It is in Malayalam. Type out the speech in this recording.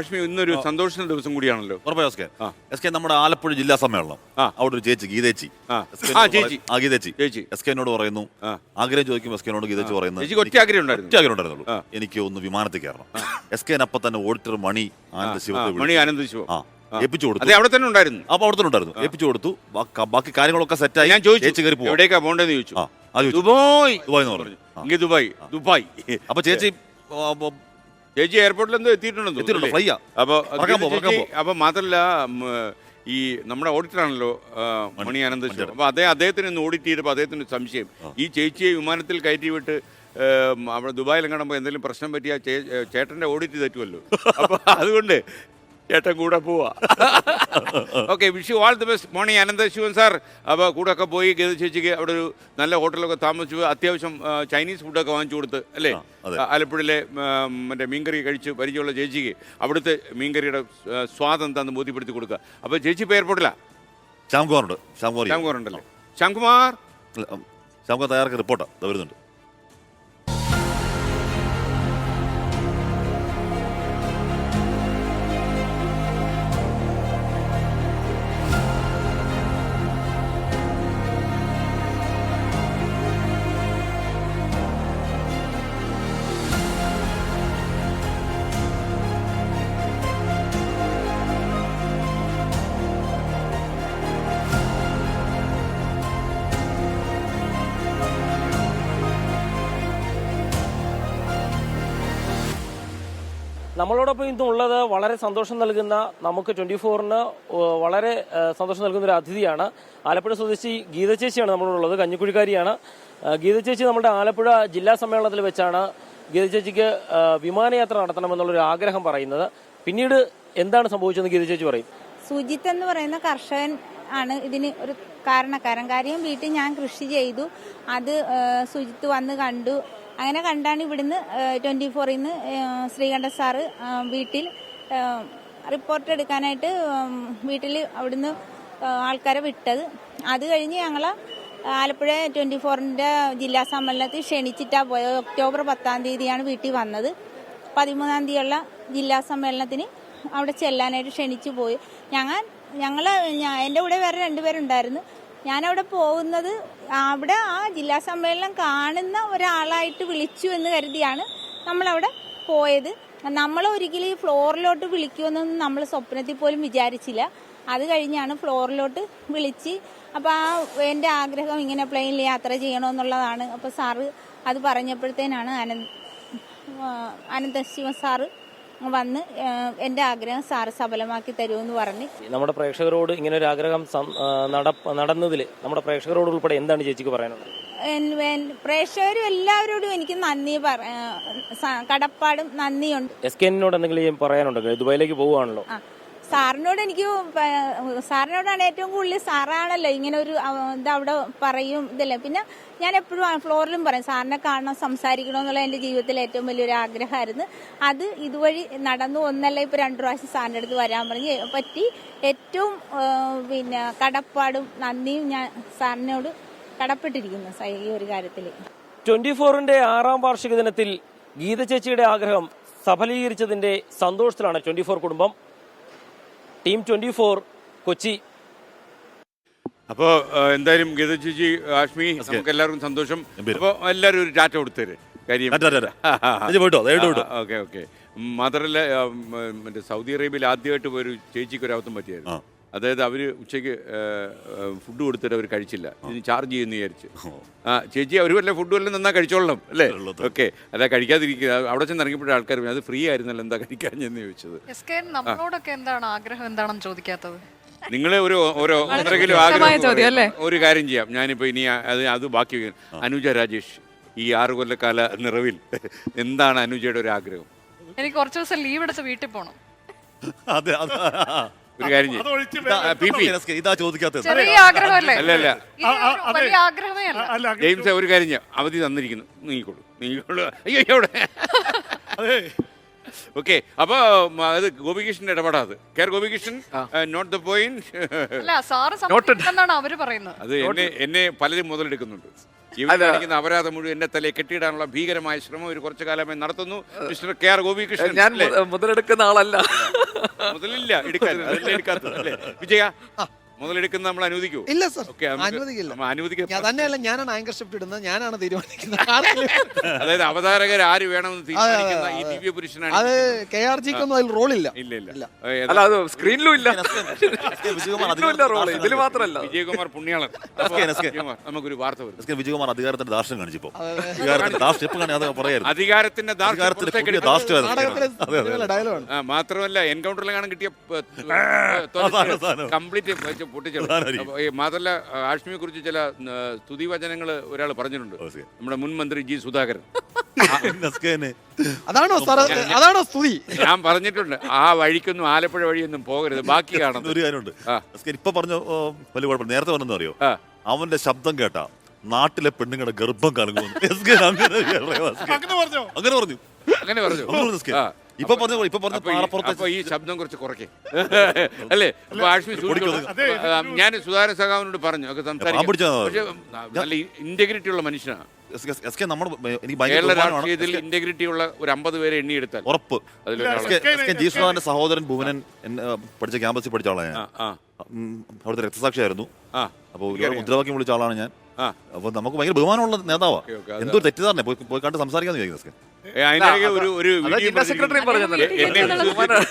ലക്ഷ്മി ഇന്നൊരു സന്തോഷത്തിന്റെ ദിവസം കൂടിയാണല്ലോ. S K. നമ്മുടെ ആലപ്പുഴ ജില്ലാ സമ്മേളനം. അവിടെ ഒരു ചേച്ചി ഗീതേച്ചി. ആ. ഗീതേച്ചി. ചേച്ചി. എസ് കെ എന്നോട് പറയുന്നു. ആഗ്രഹം ചോദിക്കും എസ് കെനോട് ഗീതേച്ചി പറയുന്നു. ഒറ്റ എനിക്ക് ആഗ്രഹം ഉണ്ടായിരുന്നുള്ളൂ. എനിക്ക് ഒന്ന് വിമാനത്തിൽ കയറണം. എസ് കെ അപ്പൊ തന്നെ ഓഡിറ്റർ മണി ആനന്ദ ശിവ ശിവത്തെ മണി. ആനന്ദ ശിവ. ആ. ഏൽപ്പിച്ചു കൊടുത്തു. അവിടെ തന്നെ ഉണ്ടായിരുന്നു. അപ്പൊ അവിടെ തന്നെ ഉണ്ടായിരുന്നു. ഏൽപ്പിച്ചു കൊടുത്തു. ബാക്കി കാര്യങ്ങളൊക്കെ സെറ്റായി ഞാൻ ചോദിച്ചു. ചേച്ചി കയറി പോവാം. എവിടേക്കാ പോകേണ്ടതെന്ന് ചോദിച്ചു. ദുബായ് ദുബായ് എന്ന് പറഞ്ഞു. ദുബായ്. ദുബായ്. അപ്പൊ ചേച്ചി ചേച്ചി എയർപോർട്ടിൽ എന്തോ എത്തിയിട്ടുണ്ടെന്ന് എത്തിയിട്ടുണ്ട്, തോന്നുന്നു, fly ആ. അപ്പോൾ പറക്കാൻ പോ, ചേച്ചി- പറക്കാൻ പോ. അപ്പൊ മാത്രല്ല ഉം, ഈ നമ്മുടെ ഓഡിറ്ററാണല്ലോ ആ, മണി ആനന്ദ ശിവം അപ്പൊ അതേ അദ്ദേഹത്തിന് ഒന്ന് ഓഡിറ്റ് ചെയ്തപ്പോൾ അദ്ദേഹത്തിന് ഒരു സംശയം. ഈ ചേച്ചിയെ വിമാനത്തിൽ കയറ്റി വിട്ട് ഏം, അവിടെ ദുബായിൽ കാണുമ്പോൾ എന്തെങ്കിലും പ്രശ്നം പറ്റിയ ചേട്ടന്റെ ഓഡിറ്റ് തെറ്റുമല്ലോ അപ്പോൾ അതുകൊണ്ട് ചേട്ടൻ കൂടെ പോവാ. Okay wish you all the best morning Anantha Sivan sir. അപ്പോൾ കൂടെ ഒക്കെ പോയി ഗതി ചേച്ചിക്ക് അവിടെ ഒരു നല്ല ഹോട്ടലൊക്കെ താമസിച്ചു. അത്യാവശ്യം ചൈനീസ് ഫുഡൊക്കെ വാങ്ങിച്ചു കൊടുത്ത് അല്ലേ? ആലപ്പുഴയിലെ മറ്റേ മീൻകറി കഴിച്ച് പരിചയമുള്ള ചേച്ചിക്ക് അവിടുത്തെ മീൻകറിയുടെ സ്വാദം സ്വാദ് എന്താണെന്ന് ബോധ്യപ്പെടുത്തി കൊടുക്കുക അപ്പോൾ ചേച്ചി ഇപ്പോൾ എയർപോർട്ടിലാ ശ്യാംകുമാറുണ്ട്. ശ്യാംകുമാർ. ശ്യാംകുമാർ? ഉണ്ടല്ലോ ശ്യാംകുമാർ ശ്യാംകുമാർ തയ്യാറാക്കിയ റിപ്പോർട്ടാണ് വരുന്നുണ്ട്. നമ്മളോടൊപ്പം ഇന്നുള്ളത് വളരെ സന്തോഷം നൽകുന്ന നമുക്ക് ട്വന്റി ഫോറിന് വളരെ സന്തോഷം നൽകുന്ന ഒരു അതിഥിയാണ്. ആലപ്പുഴ സ്വദേശി ഗീത ചേച്ചിയാണ് നമ്മളോടുള്ളത് കഞ്ഞിക്കുഴിക്കാരിയാണ്. ഗീത ചേച്ചി നമ്മുടെ ആലപ്പുഴ ജില്ലാ സമ്മേളനത്തിൽ വെച്ചാണ് ഗീത ചേച്ചിക്ക് വിമാനയാത്ര നടത്തണമെന്നുള്ളൊരു ആഗ്രഹം പറയുന്നത്. പിന്നീട് എന്താണ് സംഭവിച്ചതെന്ന് ഗീത ചേച്ചി പറയും. സുജിത്ത് എന്ന് പറയുന്ന കർഷകൻ ആണ് ഇതിന് ഒരു കാരണക്കാരൻ. കാര്യം വീട്ടിൽ ഞാൻ കൃഷി ചെയ്തു. അത് സുജിത്ത് വന്ന് കണ്ടു. അങ്ങനെ കണ്ടാണ് ഇവിടുന്ന് ട്വന്റി ഫോറിൽ നിന്ന് ശ്രീകണ്ഠ സാറ് വീട്ടിൽ റിപ്പോർട്ട് എടുക്കാനായിട്ട് വീട്ടിൽ അവിടുന്ന് ആൾക്കാരെ വിട്ടത്. അത് കഴിഞ്ഞ് ഞങ്ങൾ ആലപ്പുഴ ട്വന്റി ഫോറിന്റെ ജില്ലാ സമ്മേളനത്തിൽ ക്ഷണിച്ചിട്ടാ പോയത് ഒക്ടോബർ പത്താം തീയതിയാണ് വീട്ടിൽ വന്നത്. പതിമൂന്നാം തീയതിയുള്ള ജില്ലാ സമ്മേളനത്തിന് അവിടെ ചെല്ലാനായിട്ട് ക്ഷണിച്ചു പോയി. ഞങ്ങൾ ഞങ്ങൾ എന്റെ കൂടെ വേറെ രണ്ടുപേരുണ്ടായിരുന്നു. ഞാനവിടെ പോകുന്നത് അവിടെ ആ ജില്ലാ സമ്മേളനം കാണുന്ന ഒരാളായിട്ട് വിളിച്ചു എന്ന് കരുതിയാണ് നമ്മളവിടെ പോയത്. നമ്മൾ ഒരിക്കലും ഈ ഫ്ലോറിലോട്ട് വിളിക്കുമെന്നൊന്നും നമ്മൾ സ്വപ്നത്തിൽ പോലും വിചാരിച്ചില്ല. അത് കഴിഞ്ഞാണ് ഫ്ലോറിലോട്ട് വിളിച്ച് അപ്പോൾ ആ എന്റെ ആഗ്രഹം ഇങ്ങനെ പ്ലെയിനിൽ യാത്ര ചെയ്യണമെന്നുള്ളതാണ്. അപ്പോൾ സാറ് അത് പറഞ്ഞപ്പോഴത്തേനാണ് അനന്ത് അനന്തശിവ സാറ് വന്ന് എന്റെ എന്റെ ആഗ്രഹം സാറ് സഫലമാക്കി തരുമെന്ന് പറഞ്ഞ്. നമ്മുടെ പ്രേക്ഷകരോട് ഇങ്ങനെ ഒരു ആഗ്രഹം നട- നടന്നതിൽ നമ്മുടെ പ്രേക്ഷകരോട് ഉൾപ്പെടെ എന്താണ് ചേച്ചിക്ക് പറയാനുള്ളത്? പ്രേക്ഷകരും എല്ലാവരോടും എനിക്ക് നന്ദി കടപ്പാടും നന്ദിയുണ്ട്. എസ് കെ എന്തെങ്കിലും പറയാനുണ്ടോ? ദുബായിലേക്ക് പോവുകയാണല്ലോ. സാറിനോട് എനിക്ക് സാറിനോടാണ് ഏറ്റവും കൂടുതൽ സാറാണല്ലോ ഇങ്ങനെ ഒരു ഇത് അവിടെ പറയും ഇതല്ലേ. പിന്നെ ഞാൻ എപ്പോഴും ഫ്ലോറിലും പറയും സാറിനെ കാണണം സംസാരിക്കണം എന്നുള്ള എന്റെ ജീവിതത്തിലെ ഏറ്റവും വലിയൊരു ആഗ്രഹമായിരുന്നു. അത് ഇതുവഴി നടന്നു ഒന്നല്ല ഇപ്പൊ രണ്ടു പ്രാവശ്യം സാറിന്റെ അടുത്ത് വരാൻ പറഞ്ഞ്. പറ്റി ഏറ്റവും പിന്നെ കടപ്പാടും നന്ദിയും ഞാൻ സാറിനോട് കടപ്പെട്ടിരിക്കുന്നു ഈ ഒരു കാര്യത്തിൽ. ട്വന്റി ഫോറിന്റെ ആറാം വാർഷിക ദിനത്തിൽ ഗീത ചേച്ചിയുടെ ആഗ്രഹം സഫലീകരിച്ചതിന്റെ സന്തോഷത്തിലാണ് ട്വന്റി ഫോർ കുടുംബം. Team twenty four Kochi. അപ്പോ എന്തായാലും ഗീത ചേച്ചി ആഷ്മി നമുക്ക് എല്ലാവർക്കും സന്തോഷം. അപ്പോൾ എല്ലാവരും ഒരു ടാറ്റ കൊടുത്തേര് കാര്യം. പോയിട്ടോ പോയിട്ടോ ഓക്കെ ഓക്കെ. മാത്രമല്ല മറ്റേ സൗദി അറേബ്യയിൽ ആദ്യമായിട്ട് പോയൊരു ചേച്ചിക്ക് ഒരു അബദ്ധം പറ്റിയായിരുന്നു. അതായത് അവർ ഉച്ചയ്ക്ക് ഫുഡ് കൊടുത്തിട്ട് അവർ കഴിച്ചില്ല. ഇതിന് ചാർജ് ചെയ്യുന്നു വിചാരിച്ച്. ആ ചേച്ചി അവർ വല്ല ഫുഡ് വല്ലതും നന്നാ കഴിച്ചോളണം അല്ലേ. ഓക്കെ. അല്ല കഴിക്കാതിരിക്കുക. അവിടെ ചെന്ന് ഇറങ്ങിയപ്പോഴും ആൾക്കാർ അത് ഫ്രീ ആയിരുന്നല്ലോ എന്താ കഴിക്കാൻ എന്ന് ചോദിച്ചത് നമ്മളോടൊക്കെ എന്താണ് ആഗ്രഹം? എന്താണെന്ന് ചോദിക്കാത്തത്? നിങ്ങൾ ഒരു ഓരോ ഒന്നര കിലോ ആഗ്രഹം ഒരു കാര്യം ചെയ്യാം. ഞാനിപ്പോ ഇനി അത് അത് ബാക്കി. അനുജ രാജേഷ് ഈ ആറു കൊല്ലക്കാല നിറവിൽ എന്താണ് അനുജയുടെ ഒരു ആഗ്രഹം? എനിക്ക് കുറച്ച് ദിവസം ലീവ് എടുത്ത് വീട്ടിൽ പോകണം അതെ അതെ ഒരു കാര്യം ചെയ്യ്. ഇതാ, ചോദിക്കാത്തത്. ചെറിയ അല്ല അല്ല. വലിയ ആഗ്രഹമേ അല്ല. ജെയിംസ് ഒരു കാര്യം ചെയ്യാം. അവധി തന്നിരിക്കുന്നു. നീങ്ങിക്കോളൂ. നീങ്ങിക്കോളൂ. അയ്യോ അവിടെ. ഓക്കെ. അപ്പൊ അത് ഗോപികൃഷ്ണന്റെ ഇടപെടാ അത്. Care Gopikrishnan note the point. അവർ പറയുന്നത്. അത് എന്നെ എന്നെ പലരും മുതലെടുക്കുന്നുണ്ട്. ഇവർ കാണിക്കുന്ന അപരാധം മുഴുവൻ എന്റെ തലയെ കെട്ടിയിടാനുള്ള ഭീകരമായ ശ്രമം ഒരു കുറച്ചു കാലമായി നടത്തുന്നു. Mister K. ആർ. ഗോപികൃഷ്ണൻ ഞാൻ? മുതലെടുക്കുന്ന ആളല്ല. മുതലില്ല എടുക്കാൻ എടുക്കാത്തത് അല്ലേ? വിജയ മുതലെടുക്കുന്ന നമ്മൾ അനുവദിക്കൂ. ഇല്ല സർ. ഓക്കെ അനുവദിക്കില്ല. അനുവദിക്കാം ഞാൻ തന്നെയല്ല ഞാനാണ് ആങ്കർ ഷിഫ്റ്റ് ഇടുന്നത് ഞാനാണ് തീരുമാനിക്കുന്നത്. അതായത് അവതാരകർ ആര് വേണമെന്ന് തീരുമാനിക്കുന്ന ഈ അതെ. ദിവ്യ പുരുഷനാണ് അത് കെ ആർ ജിക്കൊന്നും അതിൽ റോളില്ല ഇല്ല. ഇല്ല ഇല്ല. ഏ, ഏതാ- അല്ല അത് സ്ക്രീനിലും ഇല്ല. വിജയകുമാർ സ്ക്രീനിലും ഇല്ല റോൾ ഇതിൽ അധികാരത്തിന്റെ മാത്രല്ല വിജയകുമാർ പുണ്യാളൻ. വിജയകുമാർ, നമുക്കൊരു വാർത്ത വരും. എസ്.കെ. വിജയകുമാർ അധികാരത്തിന്റെ ദാർഷ്ട്യം കാണിച്ചപ്പോ. അധികാരത്തിന്റെ ദാർഷ്ട്യം എപ്പോ കാണി അത് പറയായിരുന്നു. അധികാരത്തിന്റെ ദാർഷ്ട്യം അധികാരത്തിന്റെ പുറത്തേക്ക് പുതിയ എടുക്കണം. ദാർഷ്ട്യം ഡയലോഗാണ് ആ, മാത്രമല്ല എൻകൗണ്ടറിൽ കാണാൻ കിട്ടിയ അതാണ് സാധനം. കംപ്ലീറ്റ് പൊട്ടിച്ചു അതാണായിരിക്കും. അപ്പൊ ഈ മാത്രല്ല ആഷ്മിയെ കുറിച്ച് ചില സ്തുതി വചനങ്ങൾ ഒരാൾ പറഞ്ഞിട്ടുണ്ട്. നമ്മുടെ മുൻ മന്ത്രി ജി സുധാകരൻ. അതാണോ അതാണോ സ്തുതി? ഞാൻ പറഞ്ഞിട്ടുണ്ട് ആ വഴിക്കൊന്നും ആലപ്പുഴ വഴിയൊന്നും പോകരുത് ബാക്കി കാണുന്നു ഒരു കാര്യമുണ്ട്. ആ. എസ് കെ ഇപ്പൊ പറഞ്ഞു ഓ, വലിയ കുഴപ്പമില്ല. നേരത്തെ പറഞ്ഞെന്ന് അറിയോ. അവന്റെ ശബ്ദം കേട്ടാ നാട്ടിലെ പെണ്ണുങ്ങളുടെ ഗർഭം കലങ്ങുന്നു അങ്ങനെ പറഞ്ഞോ? അങ്ങനെ പറഞ്ഞു. അങ്ങനെ പറഞ്ഞു. ഇപ്പൊ പറഞ്ഞ ഇപ്പൊ പറഞ്ഞ അപ്പൊ ഈ- ശബ്ദം കുറച്ച് കുറയ്ക്കേ. അല്ലേ? അപ്പൊ ആഷ്മി. ഞാൻ സുധാകരൻ സഖാവിനോട് പറഞ്ഞു ഒക്കെ സംസാരിക്കാം. പക്ഷേ നല്ല ഇന്റഗ്രിറ്റി ഉള്ള മനുഷ്യനാണ് കേരള രാഷ്ട്രീയത്തിൽ ഇന്റഗ്രിറ്റി ഉള്ള ഒരു അമ്പത് പേരെ എണ്ണിയെടുത്താൽ ഉറപ്പ്. ജീഷ്ണാന്റെ സഹോദരൻ ഭുവനൻ പഠിച്ച ക്യാമ്പസിൽ പഠിച്ച ആളാണ് ഞാൻ. അവിടുത്തെ രക്തസാക്ഷിയായിരുന്നു. അപ്പോൾ മുദ്രാവാക്യം വിളിച്ച ആളാണ് ഞാൻ. അപ്പോൾ നമുക്ക് ഭയങ്കര ബഹുമാനമുള്ള നേതാവാ. ഓക്കേ, ഓക്കേ, എന്തോ തെറ്റിദ്ധാരണ പോയി പോയി കണ്ട് സംസാരിക്കാന്ന് വിചാരിക്കുന്നത് ഏ, അതിനിടയ്ക്ക് ഒരു ഒരു അതാ സെക്രട്ടറി ബഹുമാനം.